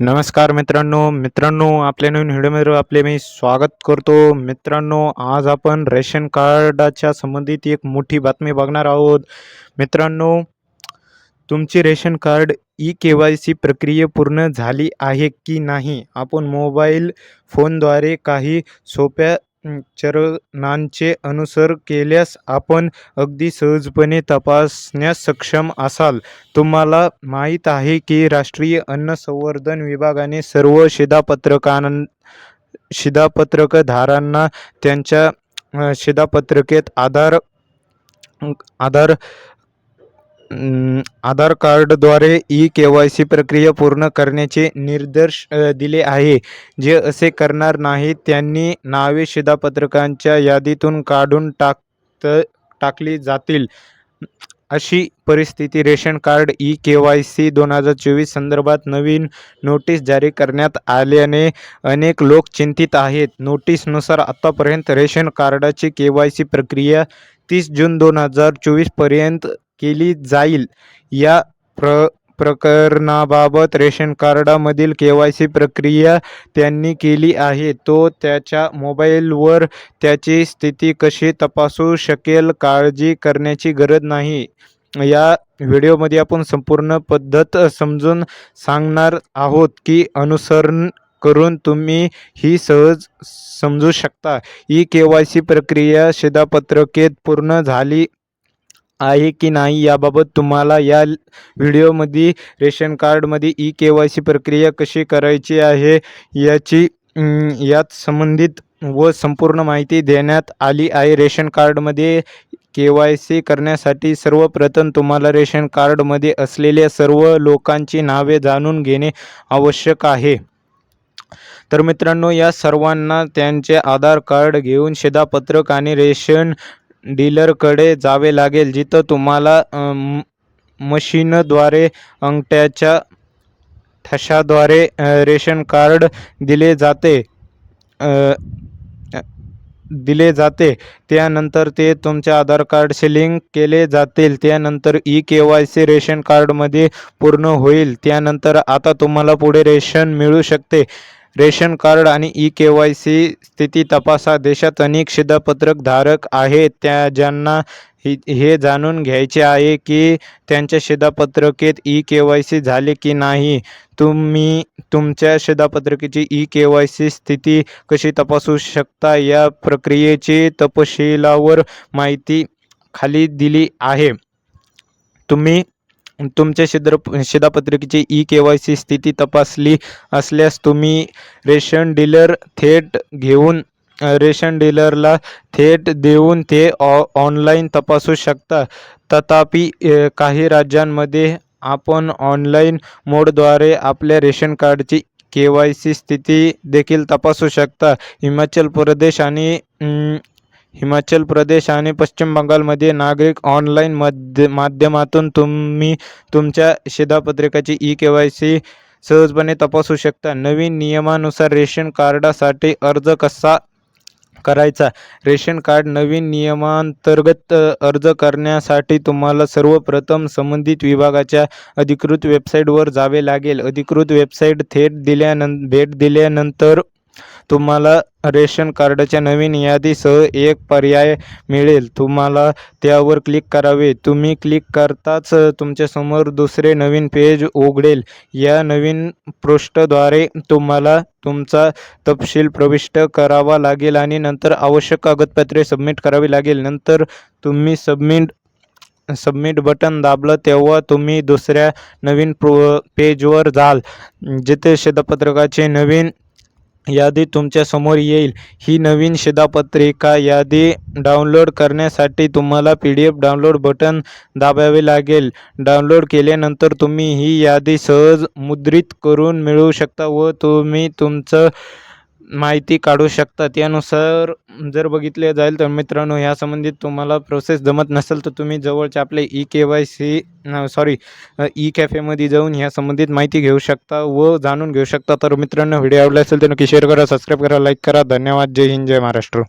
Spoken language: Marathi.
नमस्कार मित्रांनो. मित्रांनो आपल्या नवीन व्हिडिओमध्ये आपले मी स्वागत करतो. मित्रांनो आज आपण रेशन कार्डाच्या संबंधित एक मोठी बातमी बघणार आहोत. मित्रांनो तुमची ration card E K Y C प्रक्रिया पूर्ण झाली आहे की नाही? आपण मोबाईल फोनद्वारे काही सोप्या चरणांचे अनुसर केल्यास आपण अगदी सहजपणे तपासण्यास सक्षम असाल. तुम्हाला माहीत आहे की राष्ट्रीय अन्न संवर्धन विभागाने सर्व शिधापत्रकां शिधापत्रकधारांना त्यांच्या शिधापत्रकेत आधार आधार आधार कार्डद्वारे ई के वाय सी प्रक्रिया पूर्ण करण्याचे निर्देश दिले आहे. जे असे करणार नाहीत त्यांनी नावे शिधापत्रकांच्या यादीतून काढून टाकत टाकली जातील. अशी परिस्थिती ration card E K Y C दोन हजार चोवीस संदर्भात नवीन नोटीस जारी करण्यात आल्याने अनेक लोक चिंतित आहेत. नोटीसनुसार आत्तापर्यंत रेशन कार्डाची के वाय सी प्रक्रिया तीस जून दोन हजार चोवीसपर्यंत केली जाईल. या प्र प्रकरणाबाबत रेशन कार्डामधील के वाय सी प्रक्रिया त्यांनी केली आहे. तो त्याच्या मोबाईलवर त्याची स्थिती कशी तपासू शकेल काळजी करण्याची गरज नाही. या व्हिडिओमध्ये आपण संपूर्ण पद्धत समजून सांगणार आहोत की अनुसरण करून तुम्ही ही सहज समजू शकता. ई के वाय सी प्रक्रिया शिधापत्रकेत पूर्ण झाली आहे की नाही याबाबत तुम्हाला या व्हिडिओमध्ये रेशन कार्डमध्ये ई के वाय सी प्रक्रिया कशी करायची आहे याची यात संबंधित व संपूर्ण माहिती देण्यात आली आहे. रेशन कार्डमध्ये के वाय सी करण्यासाठी सर्वप्रथम तुम्हाला रेशन कार्डमध्ये असलेल्या सर्व लोकांची नावे जाणून घेणे आवश्यक आहे. तर मित्रांनो या सर्वांना त्यांचे आधार कार्ड घेऊन शिधापत्रक आणि रेशन डीलरकडे जावे लागेल जिथं तुम्हाला मशीनद्वारे अंगठ्याच्या ठशाद्वारे रेशन कार्ड दिले जाते दिले जाते. त्यानंतर ते तुमच्या आधार कार्डशी लिंक केले जातील. त्यानंतर E K Y C ration कार्डमध्ये पूर्ण होईल. त्यानंतर आता तुम्हाला पुढे रेशन मिळू शकते. रेशन कार्ड आणि ई के वाय सी स्थिती तपासा. देशात अनेक शिधापत्रक धारक आहेत. त्या ज्यांना ही हे जाणून घ्यायचे आहे की त्यांच्या शिधापत्रकेत ई के वाय सी झाले की नाही. तुम्ही तुमच्या शिधापत्रकेची ई के वाय सी स्थिती कशी तपासू शकता या प्रक्रियेची तपशिलावर माहिती खाली दिली आहे. तुम्ही तुमच्या शिद्र शिधापत्रिकेची ई के वाय सी स्थिती तपासली असल्यास तुम्ही रेशन डीलर थेट घेऊन रेशन डीलरला थेट देऊन ते ऑ ऑनलाईन तपासू शकता. तथापि काही राज्यांमध्ये आपण ऑनलाईन मोडद्वारे आपल्या रेशन कार्डची के वाय सी स्थिती देखील तपासू शकता. हिमाचल प्रदेश आणि हिमाचल प्रदेश आणि पश्चिम बंगालमध्ये नागरिक ऑनलाईन मध्य माध्यमातून तुम्ही तुमच्या शिधापत्रिकाची ई के वाय सी सहजपणे तपासू शकता. नवीन नियमानुसार रेशन कार्डासाठी अर्ज कसा करायचा? रेशन कार्ड नवीन नियमांतर्गत अर्ज करण्यासाठी तुम्हाला सर्वप्रथम संबंधित विभागाच्या अधिकृत वेबसाईटवर जावे लागेल. अधिकृत वेबसाईट थेट दिल्यानं भेट दिल्यानंतर तुम्हाला रेशन कार्डच्या नवीन यादीसह एक पर्याय मिळेल. तुम्हाला त्यावर क्लिक करावे. तुम्ही क्लिक करताच तुमच्यासमोर दुसरे नवीन पेज उघडेल. या नवीन पृष्ठद्वारे तुम्हाला तुमचा तपशील प्रविष्ट करावा लागेल आणि नंतर आवश्यक कागदपत्रे सबमिट करावी लागेल. नंतर तुम्ही सबमिट सबमिट बटन दाबलं तेव्हा तुम्ही दुसऱ्या नवीन प्रो पेजवर जाल. जिथे शिधापत्रकाचे नवीन यादी तुमच्यासमोर येईल. ही नवीन शिधापत्रिका यादी डाउनलोड करण्यासाठी तुम्हाला P D F download button दाबावे लागेल. डाउनलोड केल्यानंतर तुम्ही ही यादी सहज मुद्रित करून मिळवू शकता व तुम्ही तुमचं माहिती काढू शकता. त्यानुसार जर बघितले जाईल तर मित्रांनो ह्या संबंधित तुम्हाला प्रोसेस जमत नसेल तर तुम्ही जवळच्या आपले E K Y C sorry E कॅफेमध्ये जाऊन ह्या संबंधित माहिती घेऊ शकता व जाणून घेऊ शकता. तर मित्रांनो व्हिडिओ आवडला असेल तर नक्की शेअर करा सबस्क्राईब करा लाईक करा. धन्यवाद. जय हिंद जय महाराष्ट्र.